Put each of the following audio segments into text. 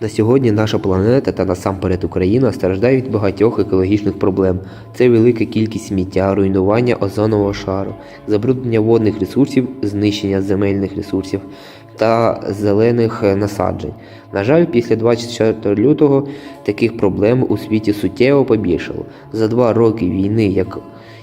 На сьогодні наша планета та насамперед Україна страждає від багатьох екологічних проблем. Це велика кількість сміття, руйнування озонового шару, забруднення водних ресурсів, знищення земельних ресурсів та зелених насаджень. На жаль, після 24 лютого таких проблем у світі суттєво побільшало. За два роки війни, як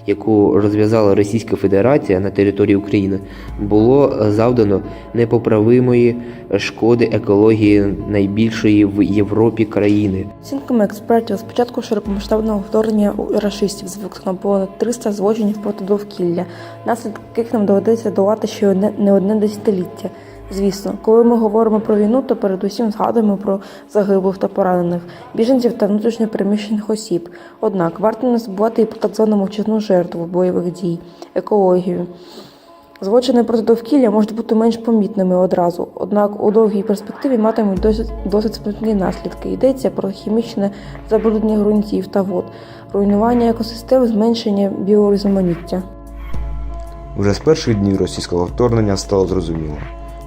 яку розв'язала Російська Федерація на території України, було е, завдано непоправимої шкоди екології найбільшої в Європі країни. Оцінками експертів, з початку широкомасштабного вторгнення у рашистів звикано понад 300 злочинів проти довкілля, наслідки яких нам доведеться долати ще не одне десятиліття. Звісно, коли ми говоримо про війну, то передусім згадуємо про загиблих та поранених, біженців та внутрішньо переміщених осіб. Однак варто не забувати і про так звану мовчазну жертву бойових дій, екологію. Злочини проти довкілля можуть бути менш помітними одразу, однак у довгій перспективі матимуть досить, досить смертні наслідки. Йдеться про хімічне забруднення ґрунтів та вод, руйнування екосистем, зменшення біорізноманіття. Уже з перших днів російського вторгнення стало зрозуміло,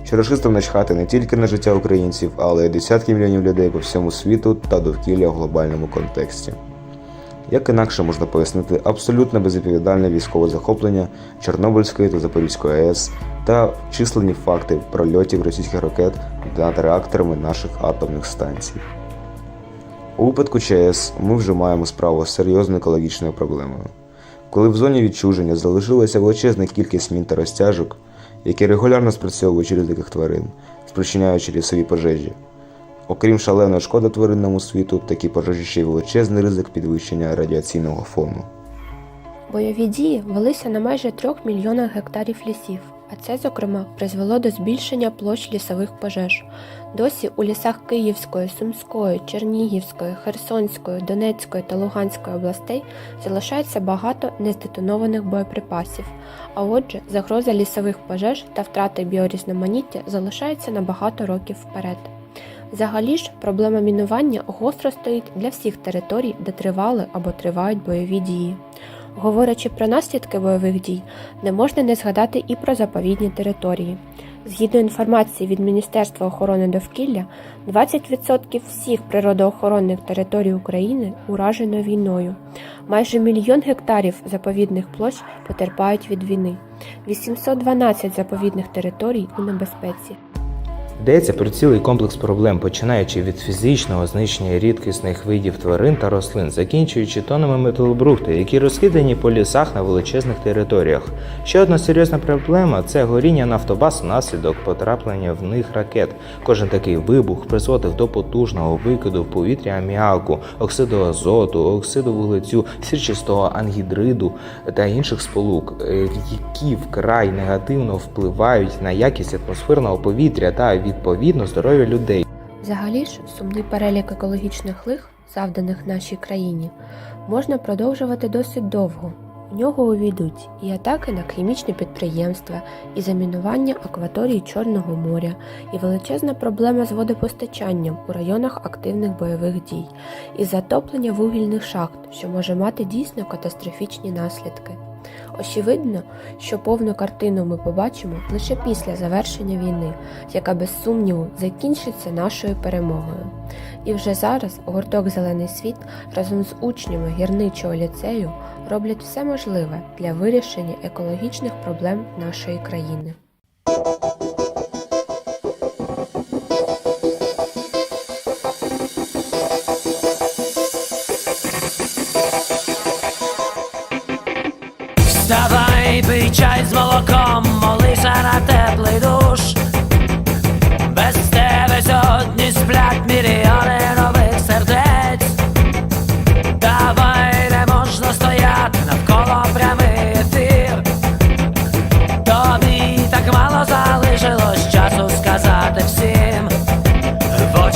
що рашистам начхати не тільки на життя українців, але й десятки мільйонів людей по всьому світу та довкілля в глобальному контексті. Як інакше можна пояснити абсолютно безвідповідальне військове захоплення Чорнобильської та Запорізької АЕС та численні факти прольотів російських ракет над реакторами наших атомних станцій. У випадку ЧАЕС ми вже маємо справу з серйозною екологічною проблемою. Коли в зоні відчуження залишилася величезна кількість мін та розтяжок, які регулярно спрацьовують через диких тварин, спричиняючи лісові пожежі. Окрім шаленої шкоди тваринному світу, такі пожежі ще й величезний ризик підвищення радіаційного фону. Бойові дії велися на майже трьох мільйонах гектарів лісів, а це, зокрема, призвело до збільшення площ лісових пожеж. Досі у лісах Київської, Сумської, Чернігівської, Херсонської, Донецької та Луганської областей залишається багато нездетонованих боєприпасів. А отже, загроза лісових пожеж та втрати біорізноманіття залишається на багато років вперед. Взагалі ж, проблема мінування гостро стоїть для всіх територій, де тривали або тривають бойові дії. Говорячи про наслідки бойових дій, не можна не згадати і про заповідні території. Згідно інформації від Міністерства охорони довкілля, 20% всіх природоохоронних територій України уражено війною. Майже мільйон гектарів заповідних площ потерпають від війни. 812 заповідних територій у небезпеці. Йдеться про цілий комплекс проблем, починаючи від фізичного знищення рідкісних видів тварин та рослин, закінчуючи тонами металобрухту, які розкидані по лісах на величезних територіях. Ще одна серйозна проблема це горіння нафтобаз внаслідок потраплення в них ракет. Кожен такий вибух призводив до потужного викиду в повітря аміаку, оксиду азоту, оксиду вуглецю, сірчистого ангідриду та інших сполук, е, які вкрай негативно впливають на якість атмосферного повітря та відповідно здоров'я людей. Взагалі ж, сумний перелік екологічних лих, завданих нашій країні, можна продовжувати досить довго. В нього увійдуть і атаки на хімічні підприємства, і замінування акваторії Чорного моря, і величезна проблема з водопостачанням у районах активних бойових дій, і затоплення вугільних шахт, що може мати дійсно катастрофічні наслідки. Очевидно, що повну картину ми побачимо лише після завершення війни, яка без сумніву закінчиться нашою перемогою. І вже зараз гурток Зелений світ разом з учнями гірничого ліцею роблять все можливе для вирішення екологічних проблем нашої країни. Вставай, пий чай з молоком, молися на теплий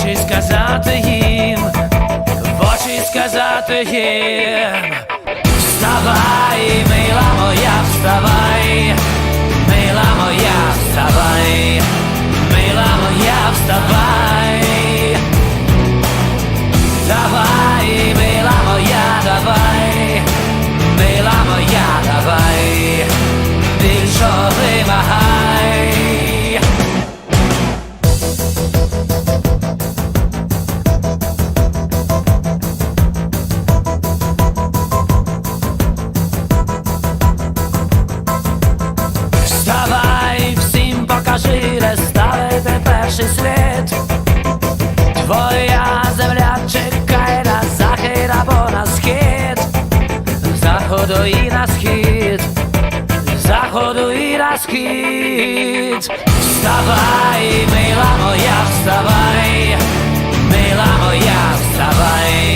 очі сказати їм, в очі сказати їм. Вставай, мила моя, вставай, мила моя, вставай, і на схід, заходу і на схід. Вставай, мила моя, вставай, мила моя, вставай,